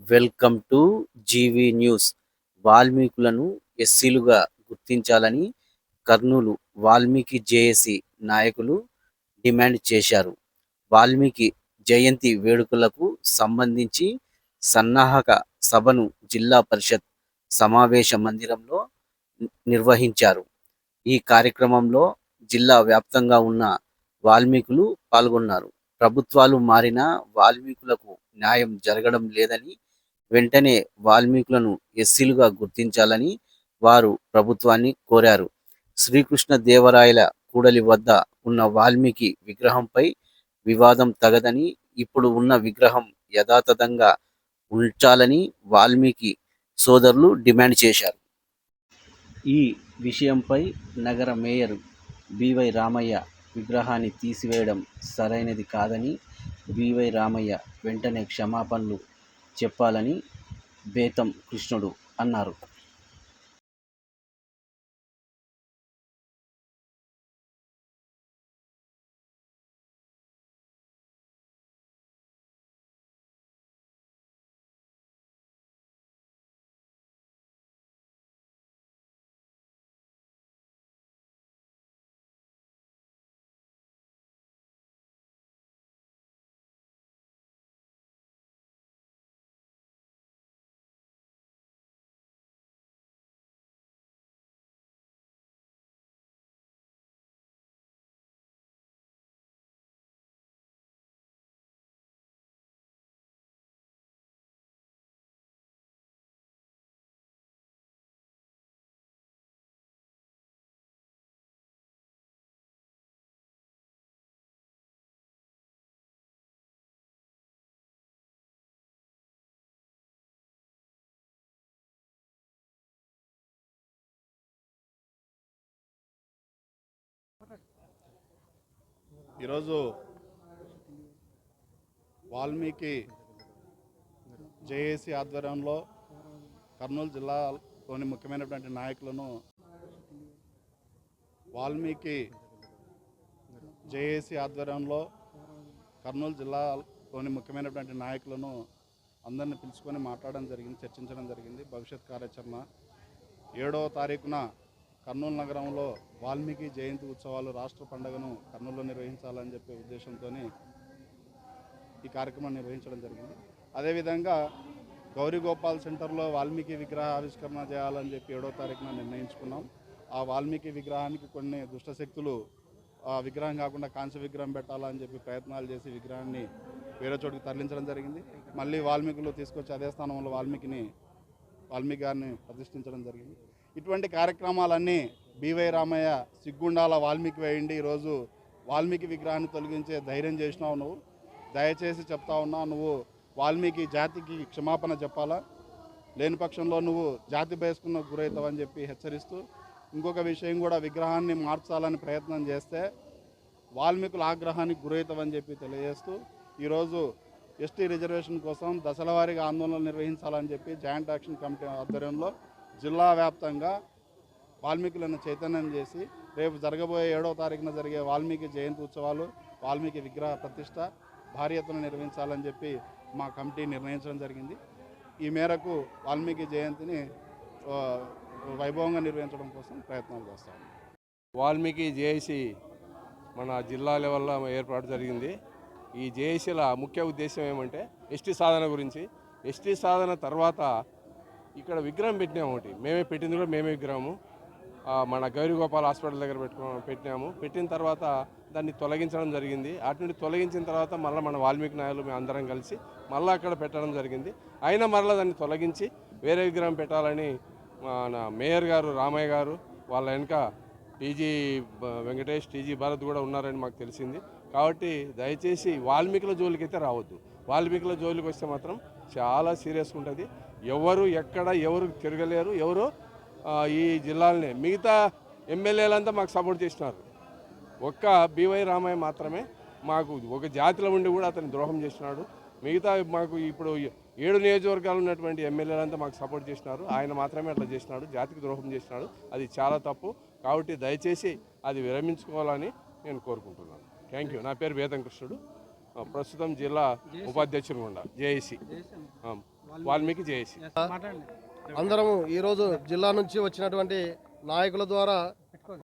Welcome to GV news. వాల్మీకులను ఎస్సీలుగా గుర్తించాలని కర్నూలు వాల్మీకి జేఏసీ నాయకులు డిమాండ్ చేశారు. వాల్మీకి జయంతి వేడుకలకు సంబంధించి సన్నాహక సభను జిల్లా పరిషత్ సమావేశ మందిరంలో నిర్వహించారు. ఈ కార్యక్రమంలో జిల్లా వ్యాప్తంగా ఉన్న వాల్మీకులు పాల్గొన్నారు. ప్రభుత్వాలు మారినా వాల్మీకులకు న్యాయం జరగడం లేదని వెంటనే వాల్మీకులను ఎస్సీలుగా గుర్తించాలని వారు ప్రభుత్వాన్ని కోరారు. శ్రీకృష్ణ దేవరాయల కూడలి వద్ద ఉన్న వాల్మీకి విగ్రహంపై వివాదం తగదని ఇప్పుడు ఉన్న విగ్రహం యథాతథంగా ఉంచాలని వాల్మీకి సోదరులు డిమాండ్ చేశారు. ఈ విషయంపై నగర మేయర్ బివై రామయ్య విగ్రహాన్ని తీసివేయడం సరైనది కాదని బివై రామయ్య వెంటనే క్షమాపణలు చెప్పాలని బేతం కృష్ణుడు అన్నారు. ఈరోజు వాల్మీకి జేఏసీ ఆధ్వర్యంలో కర్నూలు జిల్లాలోని ముఖ్యమైనటువంటి నాయకులను వాల్మీకి జేఏసీ ఆధ్వర్యంలో కర్నూలు జిల్లాలోని ముఖ్యమైనటువంటి నాయకులను అందరిని పిలుచుకొని మాట్లాడడం జరిగింది చర్చించడం జరిగింది. భవిష్యత్ కార్యాచరణ ఏడవ తారీఖున కర్నూలు నగరంలో వాల్మీకి జయంతి ఉత్సవాలు రాష్ట్ర పండుగను కర్నూలులో నిర్వహించాలని చెప్పే ఉద్దేశంతో ఈ కార్యక్రమం నిర్వహించడం జరిగింది. అదేవిధంగా గౌరీగోపాల్ సెంటర్లో వాల్మీకి విగ్రహ ఆవిష్కరణ చేయాలని చెప్పి ఏడో తారీఖున నిర్ణయించుకున్నాం. ఆ వాల్మీకి విగ్రహానికి కొన్ని దుష్టశక్తులు ఆ విగ్రహం కాకుండా కాంస్య విగ్రహం పెట్టాలని చెప్పి ప్రయత్నాలు చేసి విగ్రహాన్ని వేరే చోటుకి తరలించడం జరిగింది. మళ్ళీ వాల్మీకులు తీసుకొచ్చి అదే స్థానంలో వాల్మీకిని వాల్మీకి గారిని ప్రతిష్ఠించడం జరిగింది. ఇటువంటి కార్యక్రమాలన్నీ బీవై రామయ్య సిగ్గుండాల వాల్మీకి వేయండి. ఈరోజు వాల్మీకి విగ్రహాన్ని తొలగించే ధైర్యం చేసినావు నువ్వు. దయచేసి చెప్తా ఉన్నా నువ్వు వాల్మీకి జాతికి క్షమాపణ చెప్పాలా? లేని పక్షంలో నువ్వు జాతి బయసుకున్న గురవుతావని చెప్పి హెచ్చరిస్తూ ఇంకొక విషయం కూడా విగ్రహాన్ని మార్చాలని ప్రయత్నం చేస్తే వాల్మీకుల ఆగ్రహానికి గురవుతావని చెప్పి తెలియజేస్తూ ఈరోజు ఎస్టీ రిజర్వేషన్ కోసం దశలవారీగా ఆందోళనలు నిర్వహించాలని చెప్పి జాయింట్ యాక్షన్ కమిటీ ఆధ్వర్యంలో జిల్లా వ్యాప్తంగా వాల్మీకులను చైతన్యం చేసి రేపు జరగబోయే ఏడవ తారీఖున జరిగే వాల్మీకి జయంతి ఉత్సవాలు వాల్మీకి విగ్రహ ప్రతిష్ట భారీ ఎత్తున నిర్వహించాలని చెప్పి మా కమిటీ నిర్ణయించడం జరిగింది. ఈ మేరకు వాల్మీకి జయంతిని వైభవంగా నిర్వహించడం కోసం ప్రయత్నాలు చేస్తాము వాల్మీకి జేఏసీ మన జిల్లా లెవెల్లో ఏర్పాటు జరిగింది. ఈ జేఏసీల ముఖ్య ఉద్దేశం ఏమంటే ఎస్టీ సాధన గురించి. ఎస్టీ సాధన తర్వాత ఇక్కడ విగ్రహం పెట్టినాము ఒకటి. మేమే పెట్టింది కూడా మేమే విగ్రహము. మన గౌరీగోపాల్ హాస్పిటల్ దగ్గర పెట్టుకో పెట్టినాము. పెట్టిన తర్వాత దాన్ని తొలగించడం జరిగింది. అటు నుండి తొలగించిన తర్వాత మళ్ళీ మన వాల్మీకి నాయకులు మేము అందరం కలిసి మళ్ళీ అక్కడ పెట్టడం జరిగింది. అయినా మరలా దాన్ని తొలగించి వేరే విగ్రహం పెట్టాలని మన మేయర్ గారు రామయ్య గారు వాళ్ళ వెనుక టీజీ వెంకటేష్ టీజీ భరత్ కూడా ఉన్నారని మాకు తెలిసింది. కాబట్టి దయచేసి వాల్మీకుల జోలికి అయితే రావద్దు. వాల్మీకుల జోలికి వస్తే మాత్రం చాలా సీరియస్గా ఉంటుంది. ఎవరు ఎక్కడ ఎవరు తిరగలేరు ఎవరు ఈ జిల్లాలనే. మిగతా ఎమ్మెల్యేలంతా మాకు సపోర్ట్ చేసినారు. ఒక్క బీవై రామయ్య మాత్రమే మాకు ఒక జాతిలో ఉండి కూడా అతను ద్రోహం చేసినాడు. మిగతా మాకు ఇప్పుడు ఏడు నియోజకవర్గాలు ఉన్నటువంటి ఎమ్మెల్యేలంతా మాకు సపోర్ట్ చేసినారు. ఆయన మాత్రమే అట్లా చేసినాడు. జాతికి ద్రోహం చేసినాడు. అది చాలా తప్పు. కాబట్టి దయచేసి అది విరమించుకోవాలని నేను కోరుకుంటున్నాను. Thank you. నా పేరు వేదంకృష్ణుడు. ప్రస్తుతం జిల్లా ఉపాధ్యక్షుడు ఉండ జేఏసీ. వాల్మీకి జేఏసీ. అందరము ఈరోజు జిల్లా నుంచి వచ్చినటువంటి నాయకుల ద్వారా